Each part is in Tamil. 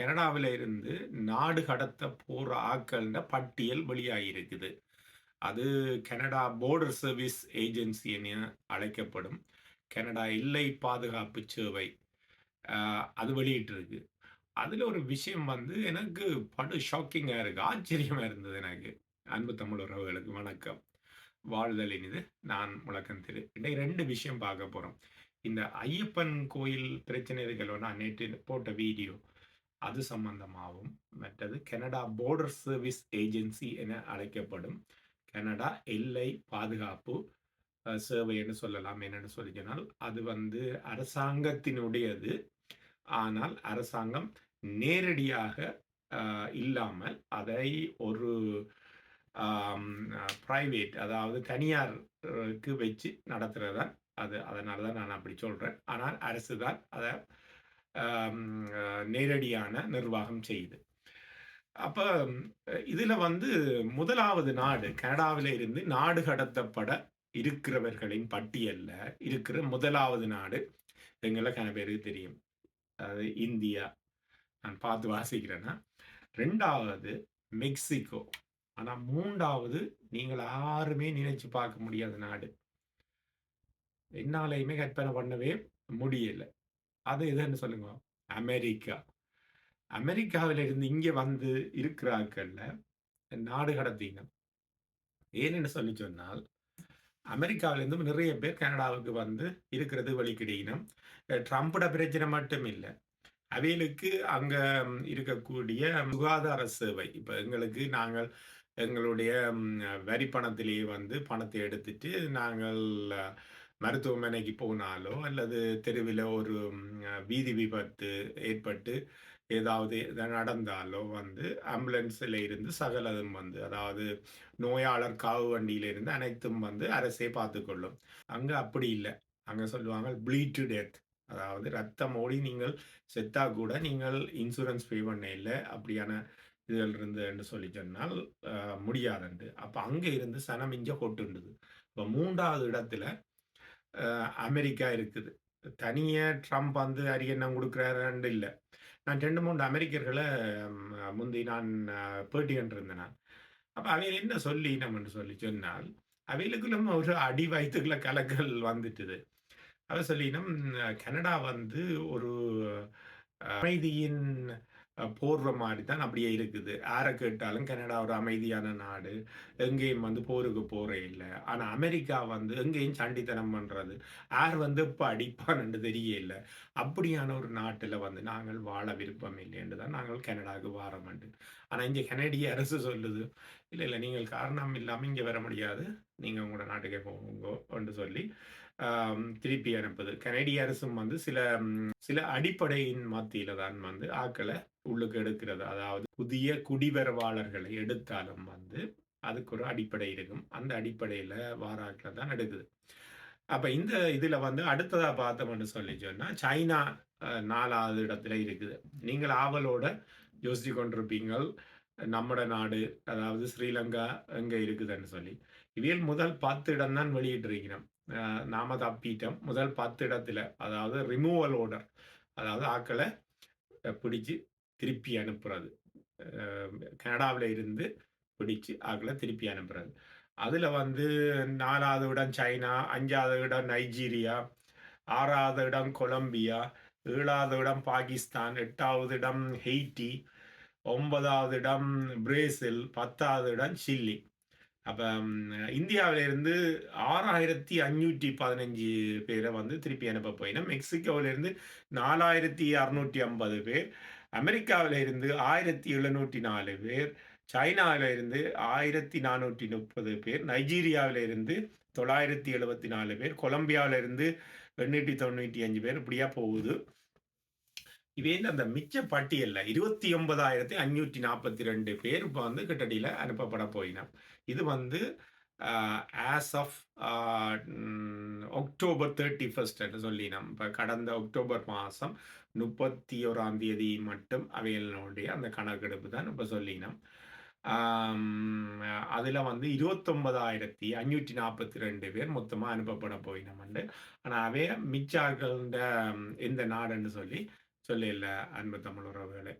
கனடாவில் இருந்து நாடு கடத்த போகிற ஆட்கள்ன்ற பட்டியல் வெளியாகிருக்குது அது கனடா போர்டர் சர்வீஸ் ஏஜென்சி என அழைக்கப்படும் கனடா எல்லை பாதுகாப்பு சேவை அது வெளியிட்டிருக்கு. அதில் ஒரு விஷயம் வந்து எனக்கு படு ஷாக்கிங்காக இருக்குது ஆச்சரியமாக இருந்தது எனக்கு. அன்பு தமிழ் உறவுகளுக்கு வணக்கம். வாழ்தல் இனிது நான் முழக்கம் திரு. இன்னைக்கு ரெண்டு விஷயம் பார்க்க போகிறோம் இந்த ஐயப்பன் கோயில் பிரச்சனை இருக்கலோ நான் நேற்று போட்ட வீடியோ. அது சம்பந்தமாகவும் மற்றது கனடா போர்டர் சர்வீஸ் ஏஜென்சி என அழைக்கப்படும் கனடா எல்லை பாதுகாப்பு சேவை என்று சொல்லலாம். என்னன்னு சொல்லி சொன்னால் அது வந்து அரசாங்கத்தினுடையது. ஆனால் அரசாங்கம் நேரடியாக இல்லாமல் அதை ஒரு பிரைவேட் அதாவது தனியாருக்கு வச்சு நடத்துறது தான் அது. அதனால தான் நான் அப்படி சொல்கிறேன் ஆனால் அரசு தான் அதை நேரடியான நிர்வாகம் செய்யுது. அப்போ இதில் வந்து முதலாவது நாடு கனடாவில் இருந்து நாடு கடத்தப்பட இருக்கிறவர்களின் பட்டியலில் இருக்கிற முதலாவது நாடு எங்களுக்கு பேருக்கு தெரியும். அதாவது இந்தியா நான் பார்த்து வாசிக்கிறேன்னா. ரெண்டாவது மெக்சிகோ. ஆனால் மூன்றாவது நீங்கள் யாருமே நினைச்சு பார்க்க முடியாத நாடு. என்னாலையுமே கற்பனை பண்ணவே முடியலை. அது இதுன்னு சொல்லுங்க? அமெரிக்கா. அமெரிக்காவில இருந்து இங்க வந்து இருக்கிறார்கள்ல நாடு கடத்தினம் ஏன்னு சொல்லி சொன்னால் அமெரிக்காவிலேருந்து நிறைய பேர் கனடாவுக்கு வந்து இருக்கிறது வழிக்கிடையினம். ட்ரம்ப்போட பிரச்சனை மட்டும் இல்லை. அவைகளுக்கு அங்க இருக்கக்கூடிய சுகாதார சேவை இப்ப எங்களுக்கு நாங்கள் எங்களுடைய வரி பணத்திலேயே வந்து பணத்தை எடுத்துட்டு நாங்கள் மருத்துவமனைக்கு போனாலோ அல்லது தெருவில் ஒரு வீதி விபத்து ஏற்பட்டு ஏதாவது நடந்தாலோ வந்து ஆம்புலன்ஸில் இருந்து சகலதும் வந்து அதாவது நோயாளர் காவு வண்டியிலிருந்து அனைத்தும் வந்து அரசே பார்த்துக்கொள்ளும். அங்கே அப்படி இல்லை. அங்கே சொல்லுவாங்க ப்ளீட் டு டெத் அதாவது ரத்தம் ஓடி நீங்கள் செத்தா கூட நீங்கள் இன்சூரன்ஸ் பே பண்ண இல்லை அப்படியான இதில் இருந்து சொல்லி சொன்னால் முடியாதுண்டு அப்போ அங்கே இருந்து சனம் இங்கே கொட்டுண்டுது இப்போ மூன்றாவது இடத்துல அமெரிக்கா இருக்குது. தனியே ட்ரம்ப் வந்து அரியணம் கொடுக்குறாருன்னு இல்லை. நான் ரெண்டு மூணு அமெரிக்கர்களை முந்தி நான் பேட்டி கண்டிருந்தேன் நான். அப்போ அவையில் என்ன சொல்லி நம்மன்னு சொல்லி சொன்னால் அவைகளுக்குள்ள ஒரு அடி வயிற்றுக்குள்ள கலக்கல் வந்துட்டுது. அவ சொல்லினம் கனடா வந்து ஒரு அமைதியின் போடுற மாதிரி தான் அப்படியே இருக்குது. யாரை கேட்டாலும் கனடா ஒரு அமைதியான நாடு. எங்கேயும் வந்து போருக்கு போகிறே இல்லை. ஆனால் அமெரிக்கா வந்து எங்கேயும் சண்டித்தனம் பண்ணுறது யார் வந்து இப்போ அடிப்பான்னு தெரிய இல்லை அப்படியான ஒரு நாட்டில் வந்து நாங்கள் வாழ விருப்பம் இல்லைன்னு தான் நாங்கள் கனடாவுக்கு வாரமண்டு ஆனால் இங்கே கனடிய அரசு சொல்லுது இல்லை இல்லை நீங்கள் காரணம் இல்லாமல் இங்கே வர முடியாது. நீங்கள் உங்களோட நாட்டுக்கே போங்க சொல்லி திருப்பி அனுப்புது. கனடிய அரசும் வந்து சில சில அடிப்படையின் மத்தியில் தான் வந்து ஆக்களை உள்ளுக்கு எடுக்கிறது. அதாவது புதிய குடிவரவாளர்களை எடுத்தாலும் வந்து அதுக்கு ஒரு அடிப்படை இருக்கும். அந்த அடிப்படையில வாராட்டில் தான் எடுக்குது. அப்ப இந்த இதுல வந்து அடுத்ததா பார்த்தோம்னு சொல்லி சொன்னா சைனா நாலாவது இடத்துல இருக்குது. நீங்கள் ஆவலோட யோசிச்சு கொண்டிருப்பீங்கள். நம்மட நாடு அதாவது ஸ்ரீலங்கா எங்க இருக்குதுன்னு சொல்லி. இவையில் முதல் பத்து இடம் தான் வெளியிட்டிருக்கிறோம். நாம தப்பிட்டோம். முதல் பத்து இடத்துல அதாவது ரிமூவல் ஓர்டர் அதாவது ஆக்களை பிடிச்சு திருப்பி அனுப்புறது. கனடாவில் இருந்து பிடிச்சு ஆக்களை திருப்பி அனுப்புறது. அதில் வந்து நாலாவது இடம் சைனா அஞ்சாவது இடம் நைஜீரியா ஆறாவது இடம் கொலம்பியா ஏழாவது இடம் பாகிஸ்தான் எட்டாவது இடம் ஹெய்ட்டி ஒன்பதாவது இடம் பிரேசில் பத்தாவது இடம் சில்லி. அப்போ இந்தியாவிலேருந்து ஆறாயிரத்தி அஞ்சூற்றி பதினஞ்சு பேரை வந்து திருப்பி அனுப்ப போயினோம் மெக்சிகோவிலேருந்து நாலாயிரத்தி அறுநூற்றி ஐம்பது பேர். அமெரிக்காவிலேருந்து ஆயிரத்தி எழுநூற்றி நாலு பேர். சைனாவிலிருந்து ஆயிரத்தி நானூற்றி முப்பது பேர். நைஜீரியாவில இருந்து தொள்ளாயிரத்தி எழுபத்தி நாலு பேர். கொலம்பியாவில இருந்து எண்ணூற்றி தொண்ணூற்றி அஞ்சு பேர். இப்படியா போகுது. இவே அந்த மிச்ச பட்டியலில் இருபத்தி ஒன்பதாயிரத்தி அஞ்சூற்றி நாற்பத்தி ரெண்டு பேர் இப்போ வந்து கிட்டடியில் அனுப்பப்பட போயினோம் இது வந்து as of October thirty first சொல்லினோம் இப்போ கடந்த அக்டோபர் மாதம் முப்பத்தி ஓராம் தேதி மட்டும் அவைகளுடைய அந்த கணக்கெடுப்பு தான் இப்போ சொல்லினோம் அதில் வந்து இருபத்தொன்பதாயிரத்தி அஞ்சூற்றி நாற்பத்தி ரெண்டு பேர் மொத்தமாக அனுப்பப்பட போயினோம்ண்டு ஆனால் அவைய மிச்சார்கள்ட எந்த நாடுன்னு சொல்லி சொல்லல அன்பு தமிழ் உறவுகளை.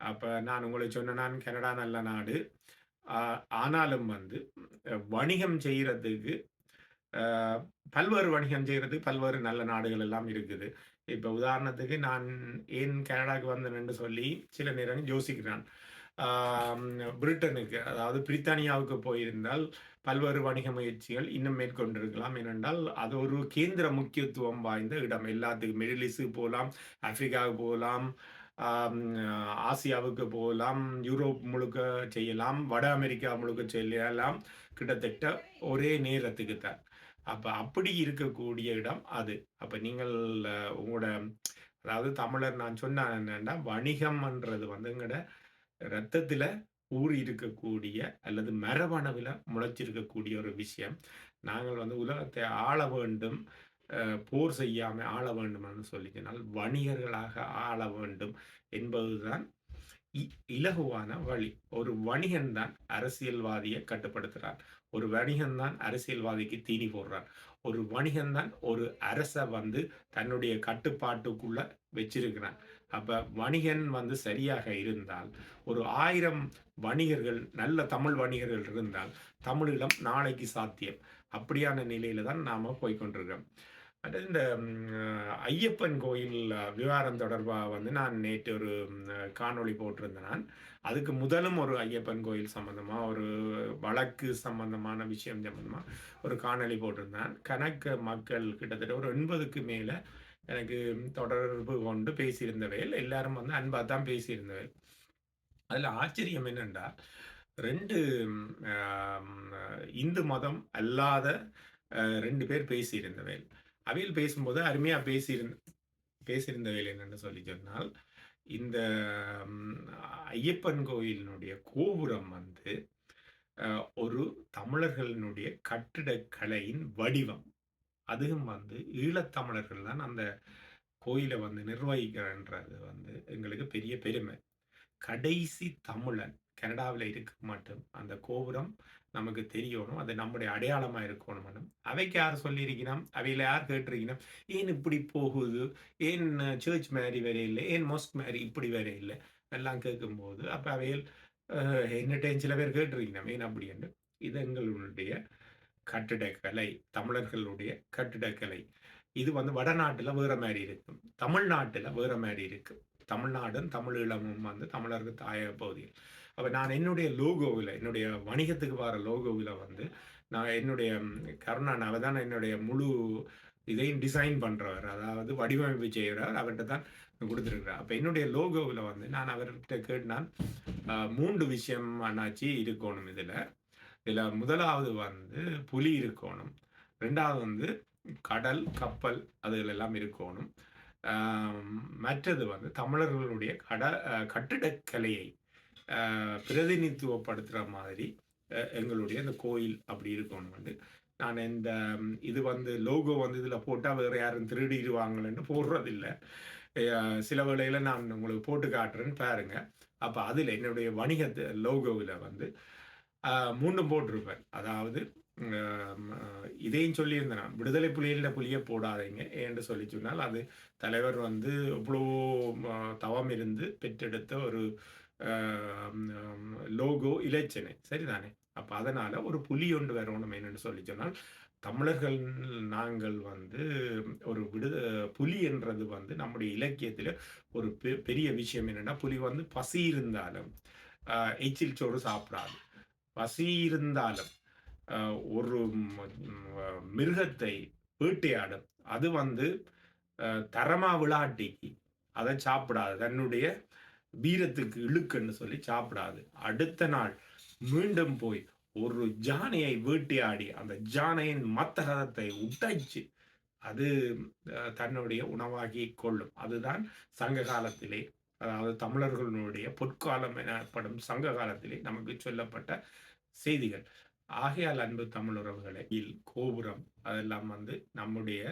அப்போ நான் உங்களுக்கு சொன்ன நான் கனடா நல்ல நாடு. ஆனாலும் வந்து வணிகம் செய்கிறதுக்கு பல்வேறு வணிகம் செய்கிறது பல்வேறு நல்ல நாடுகள் எல்லாம் இருக்குது. இப்போ உதாரணத்துக்கு நான் ஏன் கனடாவுக்கு வந்தேன்னு சொல்லி சில நேரம் யோசிக்கிறான் பிரிட்டனுக்கு அதாவது பிரித்தானியாவுக்கு போயிருந்தால் பல்வேறு வணிக முயற்சிகள் இன்னும் மேற்கொண்டிருக்கலாம். ஏனென்றால் அது ஒரு கேந்திர முக்கியத்துவம் வாய்ந்த இடம். எல்லாத்துக்கும் மிடில் ஈஸ்ட்டுக்கு போகலாம் ஆப்பிரிக்காவுக்கு போகலாம் ஆசியாவுக்கு போகலாம் யூரோப் முழுக்க செய்யலாம், வட அமெரிக்கா முழுக்க செய்யலாம். கிட்டத்தட்ட ஒரே நேரத்துக்கு தான். அப்ப அப்படி இருக்கக்கூடிய இடம் அது. அப்ப நீங்கள் உங்களோட அதாவது தமிழர் நான் சொன்ன என்னன்னா, வணிகம்ன்றது வந்து எங்கட ஊறி இருக்கக்கூடிய அல்லது மரபணுவில முளைச்சிருக்கக்கூடிய ஒரு விஷயம். நாங்கள் வந்து உலகத்தை ஆள வேண்டும், போர் செய்யாம ஆள வேண்டும்னு சொல்லிச்சினால், வணிகர்களாக ஆள வேண்டும் என்பதுதான் இ இலகுவான வழி. ஒரு வணிகன் தான் அரசியல்வாதியை கட்டுப்படுத்துறான். ஒரு வணிகன் தான் அரசியல்வாதிக்கு தீனி போடுறான். ஒரு வணிகன் தான் ஒரு அரசை வந்து தன்னுடைய கட்டுப்பாட்டுக்குள்ள வச்சிருக்கிறான். அப்ப வணிகன் வந்து சரியாக இருந்தால், ஒரு ஆயிரம் வணிகர்கள் நல்ல தமிழ் வணிகர்கள் இருந்தால், தமிழீழம் நாளைக்கு சாத்தியம். அப்படியான நிலையில தான் நாம போய்க் கொண்டிருக்கிறோம். இந்த ஐயப்பன் கோயில் விவகாரம் தொடர்பாக வந்து நான் நேற்று ஒரு காணொளி போட்டிருந்தேன் நான். அதுக்கு முதலும் ஒரு ஐயப்பன் கோயில் சம்பந்தமாக ஒரு வழக்கு சம்பந்தமான விஷயம் சம்பந்தமாக ஒரு காணொளி போட்டிருந்தேன். கணக்க மக்கள் கிட்டத்தட்ட ஒரு ஒன்பதுக்கு மேலே எனக்கு தொடர்பு கொண்டு பேசியிருந்தவையில் எல்லாரும் வந்து அன்பாக தான் பேசியிருந்தவையில் அதில் ஆச்சரியம் என்னன்னா, 2 அ இந்து மதம் அல்லாத ரெண்டு பேர் பேசியிருந்தவையில் அவையில் பேசும்போது அருமையா பேசியிருந் வேலை என்னன்னு சொல்லி சொன்னால், இந்த ஐயப்பன் கோயிலினுடைய கோபுரம் வந்து ஒரு தமிழர்களினுடைய கட்டிடக்கலையின் வடிவம். அதுவும் வந்து ஈழத்தமிழர்கள் தான் அந்த கோயிலை வந்து நிர்வகிக்கிறன்றது வந்து எங்களுக்கு பெரிய பெருமை. கடைசி தமிழன் கனடாவில் இருக்க மட்டும் அந்த கோபுரம் நமக்கு தெரியணும். அது நம்முடைய அடையாளமா இருக்கணும் அவைக்கு யார் சொல்லியிருக்கணும் அவையில் யார் கேட்டிருக்கணும் ஏன் இப்படி போகுது? ஏன் சர்ச் மேரி வேற இல்லை ஏன் மோஸ்ட் மேரி இப்படி வரையில்ல? எல்லாம் கேட்கும்போது, அப்ப அவையில் என்ன சில பேர் கேட்டிருக்கணும் ஏன் அப்படின்னு. இது எங்களுடைய கட்டிடக்கலை. தமிழர்களுடைய கட்டிடக்கலை. இது வந்து வடநாட்டில் வேற மாதிரி இருக்கும். தமிழ்நாட்டுல வேற மாதிரி இருக்கும் தமிழ்நாடும், தமிழீழமும் வந்து தமிழர்கள் தாய பகுதியில் அப்ப நான் என்னுடைய லோகோவில் என்னுடைய வணிகத்துக்கு வர லோகோவில் வந்து, நான் என்னுடைய கருணான் அவர் தான் என்னுடைய முழு இதையும் டிசைன் பண்றவர். அதாவது வடிவமைப்பு செய்கிறவர் அவர்கிட்ட தான் குடுத்திருக்கிறேன். அப்ப என்னுடைய லோகோவில் வந்து நான் அவர்கிட்ட கேட்டேன். அ 3 விஷயம் அண்ணாச்சி இருக்கணும் இதுல. இதுல முதலாவது வந்து புலி இருக்கணும் ரெண்டாவது வந்து கடல், கப்பல் அதுகள் எல்லாம் இருக்கணும் மற்றது வந்து தமிழர்களுடைய கட கட்டிடக்கலையை பிரதிநிதித்துவப்படுத்துகிற மாதிரி எங்களுடைய இந்த கோயில் அப்படி இருக்கணும்னு. நான் இந்த இது வந்து லோகோ வந்து இதில் போட்டால் வேறு யாரும் திருடிடுவாங்களேன்னு போடுறதில்ல. சில வேளையில் நான் உங்களுக்கு போட்டு காட்டுறேன்னு பாருங்க. அப்போ அதில் என்னுடைய வணிகத்தை லோகோவில் வந்து மூண்டும் போட்டிருப்பேன். அதாவது இதையும் சொல்லியிருந்தேன் நான். விடுதலை புலிகளில் புலியை போடாதீங்க. ஏன்னு சொல்லி சொன்னால், அது தலைவர் வந்து எவ்வளோ தவம் இருந்து பெற்றெடுத்த ஒரு லோகோ இலச்சனை சரிதானே? அப்ப அதனால ஒரு புலி ஒன்று வரணும் என்னன்னு சொல்லி சொன்னால், தமிழர்கள் நாங்கள் வந்து ஒரு விடுத புலி என்றது வந்து நம்முடைய இலக்கியத்துல ஒரு பெ பெரிய விஷயம் என்னன்னா, புலி வந்து பசி இருந்தாலும் எச்சில் சோறு சாப்பிடாது. பசி இருந்தாலும் ஒரு மிருகத்தை வேட்டையாடும். அது வந்து தரமா விளாட்டிக்கு அதை சாப்பிடாது. தன்னுடைய வீரத்துக்கு இழுக்குன்னு சொல்லி சாப்பிடாது. அடுத்த நாள் மீண்டும் போய் ஒரு ஜானையை வேட்டையாடி, அந்த ஜானையின் மத்தகத்தை உடைச்சு, அது தன்னுடைய உணவாகி கொள்ளும். அதுதான் சங்க காலத்திலே, அதாவது தமிழர்களுடைய பொற்காலம் எனப்படும் சங்க காலத்திலே நமக்கு சொல்லப்பட்ட செய்திகள். ஆகையால் அன்பு தமிழுறவுகளை கோபுரம் அதெல்லாம் வந்து நம்முடைய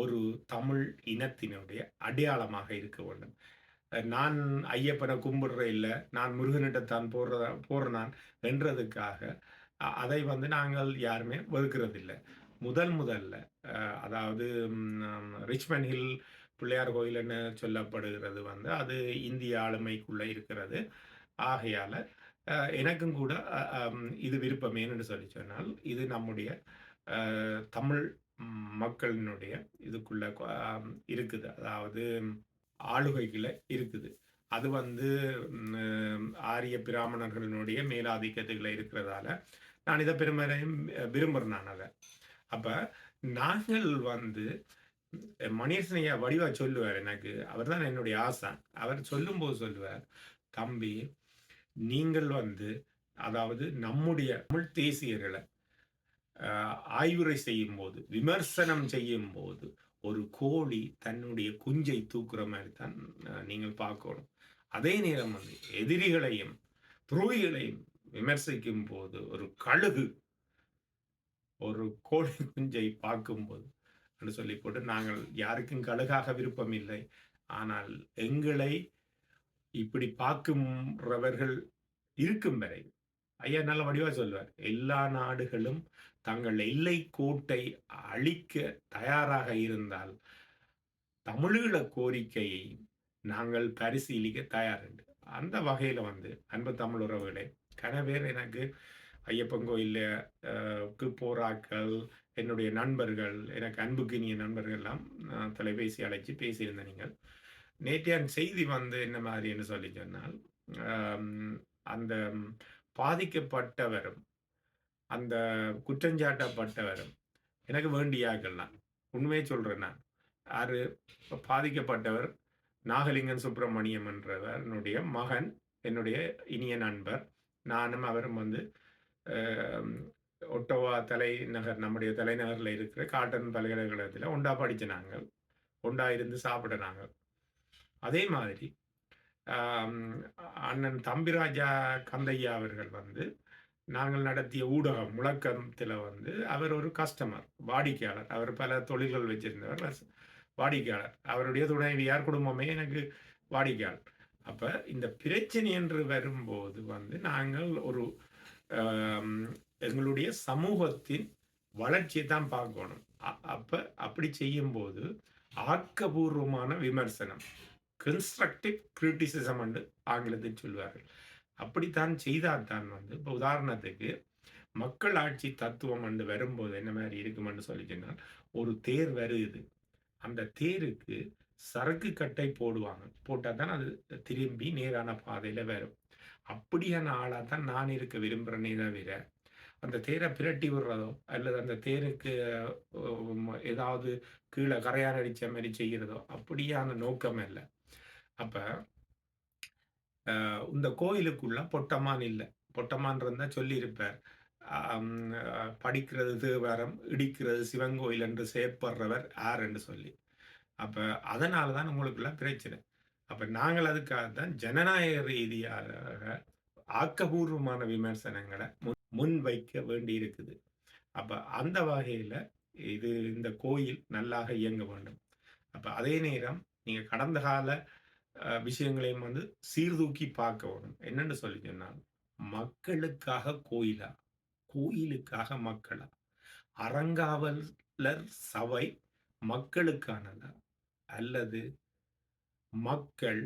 ஒரு தமிழ் இனத்தினுடைய அடையாளமாக இருக்க வேண்டும். நான் ஐயப்பனை கும்பிடுற இல்லை நான் முருகனிட்டத்தான் போடுற போறேன் நான் என்றதுக்காக, அதை வந்து நாங்கள் யாருமே வெறுக்கிறதில்லை முதல் முதல்ல அதாவது ம் ரிச்மண்ட் ஹில் பிள்ளையார் கோயில்னு சொல்லப்படுகிறது வந்து அது இந்திய ஆளுமைக்குள்ளே இருக்கிறது. ஆகையால் எனக்கும் கூட இது விருப்பம் ஏன்னு சொல்லி சொன்னால், இது நம்முடைய தமிழ் மக்களினுடைய இதுக்குள்ள இருக்குது. அதாவது ஆளுகைக்குள்ள இருக்குது. அது வந்து ஆரிய பிராமணர்களினுடைய மேலாதிக்கத்துக்குள்ள இருக்கிறதால, நான் இதை பெருமரையும் விரும்புறேன் நான் அப்ப நாங்கள் வந்து மணியரசன் வடிவா சொல்லுவார் எனக்கு. அவர் தான் என்னுடைய ஆசான். அவர் சொல்லும்போது சொல்லுவார், "தம்பி, நீங்கள் வந்து அதாவது நம்முடைய தமிழ் தேசியர்களை ஆய்வுரை செய்யும் போது விமர்சனம் செய்யும் போது ஒரு கோழி தன்னுடைய குஞ்சை தூக்குற மாதிரி தான் நீங்கள் பார்க்கணும். அதே நேரம் வந்து எதிரிகளையும், துரோகிகளையும் விமர்சிக்கும்போது, ஒரு கழுகு ஒரு கோழி குஞ்சை பார்க்கும்போது" என்று சொல்லி போட்டு, நாங்கள் யாருக்கும் கழுகாக விருப்பம் இல்லை. ஆனால் எங்களை இப்படி பார்க்கும்றவர்கள் இருக்கும் வரை, ஐயா நல்ல வடிவாக சொல்லுவார். எல்லா நாடுகளும் தங்கள் எல்லை கோட்டை அழிக்க தயாராக இருந்தால், தமிழீழ கோரிக்கையை நாங்கள் பரிசீலிக்க தயாருண்டு அந்த வகையில் வந்து அன்பு தமிழ் உறவுகளே, கனவேர் எனக்கு ஐயப்பன் கோயில்ல போராக்கள் என்னுடைய நண்பர்கள், எனக்கு அன்புக்கினிய நண்பர்கள் எல்லாம் தொலைபேசி அழைச்சி பேசியிருந்த நீங்கள். நேற்றைய செய்தி வந்து என்ன மாதிரி என்று சொல்லி சொன்னால், அந்த பாதிக்கப்பட்டவரும், அந்த குற்றஞ்சாட்டப்பட்டவரும், எனக்கு வேண்டிய நான் உண்மையை உண்மைய சொல்றேன் நான். யாரு பாதிக்கப்பட்டவர் நாகலிங்கம் சுப்பிரமணியம் என்றவனுடைய மகன், என்னுடைய இனிய நண்பர். நானும் அவரும் வந்து ஒட்டோவா தலைநகர் நம்முடைய தலைநகரில் இருக்கிற காட்டன் பல்கலைக்கழகத்தில் ஒண்டா படித்த நாங்கள். ஒண்டா இருந்து சாப்பிட நாங்கள். அதே மாதிரி அண்ணன் தம்பிராஜா கந்தையா அவர்கள் வந்து, நாங்கள் நடத்திய ஊடகம் முழக்கத்தில் வந்து அவர் ஒரு கஸ்டமர், வாடிக்கையாளர். அவர் பல தொழில்கள் வச்சிருந்தவர். வாடிக்கையாளர். அவருடைய துணைவியார் குடும்பமே எனக்கு வாடிக்கையாளர். அப்போ இந்த பிரச்சனை என்று வரும்போது வந்து, நாங்கள் ஒரு எங்களுடைய சமூகத்தின் வளர்ச்சியை தான் பார்க்கணும். அ அப்படி செய்யும்போது, ஆக்கபூர்வமான விமர்சனம், கன்ஸ்ட்ரக்டிவ் கிரிட்டிசிசம் என்று ஆங்கிலத்தில் சொல்வார்கள். அப்படித்தான் செய்தால் தான் வந்து இப்போ உதாரணத்துக்கு, மக்கள் ஆட்சி தத்துவம் வந்து வரும்போது என்ன மாதிரி இருக்கும்னு சொல்லி சொன்னால், ஒரு தேர் வருது. அந்த தேருக்கு சரக்கு கட்டை போடுவாங்க. போட்டால் தான் அது திரும்பி நேரான பாதையில் வரும். அப்படியான ஆளாக தான் நான் இருக்க விரும்புகிறேனே தவிர, அந்த தேரை பிரட்டி விடுறதோ, அல்லது அந்த தேருக்கு ஏதாவது கீழே கரையான் அடித்த மாதிரி செய்கிறதோ, அப்படியான நோக்கம் இல்லை அப்போ இந்த கோயிலுக்குள்ள பொட்டமான் இல்லை பொட்டமான் இருந்தால் சொல்லியிருப்பார். படிக்கிறது தேவாரம், இடிக்கிறது சிவன் கோயில் என்று செயற்படுறவர் யார் என்று சொல்லி. அப்ப அதனால தான் உங்களுக்குள்ள பிரச்சனை. அப்ப நாங்கள் அதுக்காக தான் ஜனநாயக ரீதியாக ஆக்கபூர்வமான விமர்சனங்களை முன் முன் வைக்க வேண்டி வேண்டியிருக்குது. அப்ப அந்த வகையில இது இந்த கோயில் நல்லாக இயங்க வேண்டும். அப்ப அதே நேரம் நீங்கள் கடந்த கால விஷயங்களையும் வந்து சீர்தூக்கி பார்க்கணும். என்னன்னு சொல்லி சொன்னால், மக்களுக்காக கோயிலா? கோயிலுக்காக மக்களா? அறங்காவலர் சபை மக்களுக்கானதா? அல்லது மக்கள்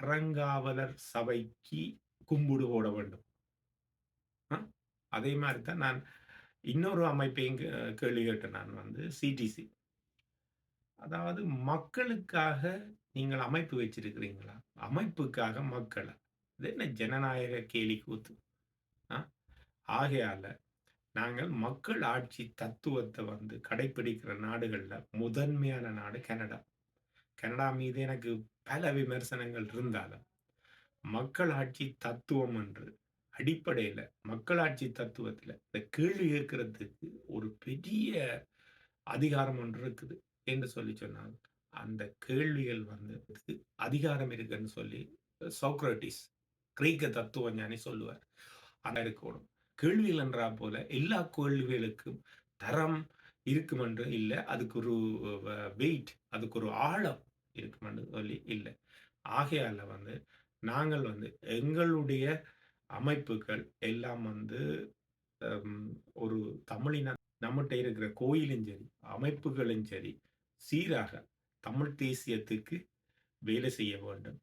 அறங்காவலர் சபைக்கு கும்பிடு போட வேண்டும். அதே மாதிரி தான் நான் இன்னொரு அமைப்பையும் கே கேள்வி கேட்டேன் நான் வந்து சிடிசி. அதாவது மக்களுக்காக நீங்கள் அமைப்பு வச்சிருக்கிறீங்களா? அமைப்புக்காக மக்களை இது என்ன ஜனநாயக கேலி கூத்து? ஆகையால நாங்கள் மக்கள் ஆட்சி தத்துவத்தை வந்து கடைப்பிடிக்கிற நாடுகளில் முதன்மையான நாடு கனடா. கனடா மீது எனக்கு பல விமர்சனங்கள் இருந்தாலும், மக்கள் ஆட்சி தத்துவம் என்று அடிப்படையில் மக்களாட்சி தத்துவத்தில் இந்த கேள்வி கேட்கறதுக்கு ஒரு பெரிய அதிகாரம் ஒன்று இருக்குது என்று சொல்லி சொன்னால், அந்த கேள்விகள் வந்து அதிகாரம் இருக்குன்னு சொல்லி சோக்ரட்டிஸ் கிரீக்க தத்துவ ஞானி சொல்லுவார். அங்க இருக்கணும். கேள்விகள் என்றா போல எல்லா கேள்விகளுக்கும் தரம் இருக்கும் என்று இல்ல. அதுக்கு ஒரு வெயிட் அதுக்கு ஒரு ஆழம் இருக்கும் என்று சொல்லி இல்ல. ஆகையால வந்து நாங்கள் வந்து எங்களுடைய அமைப்புகள் எல்லாம் வந்து ஒரு தமிழின நம்மகிட்ட இருக்கிற கோயிலும் சரி, அமைப்புகளும் சரி, சீராக தமிழ் தேசியத்துக்கு வேலை செய்ய வேண்டும்.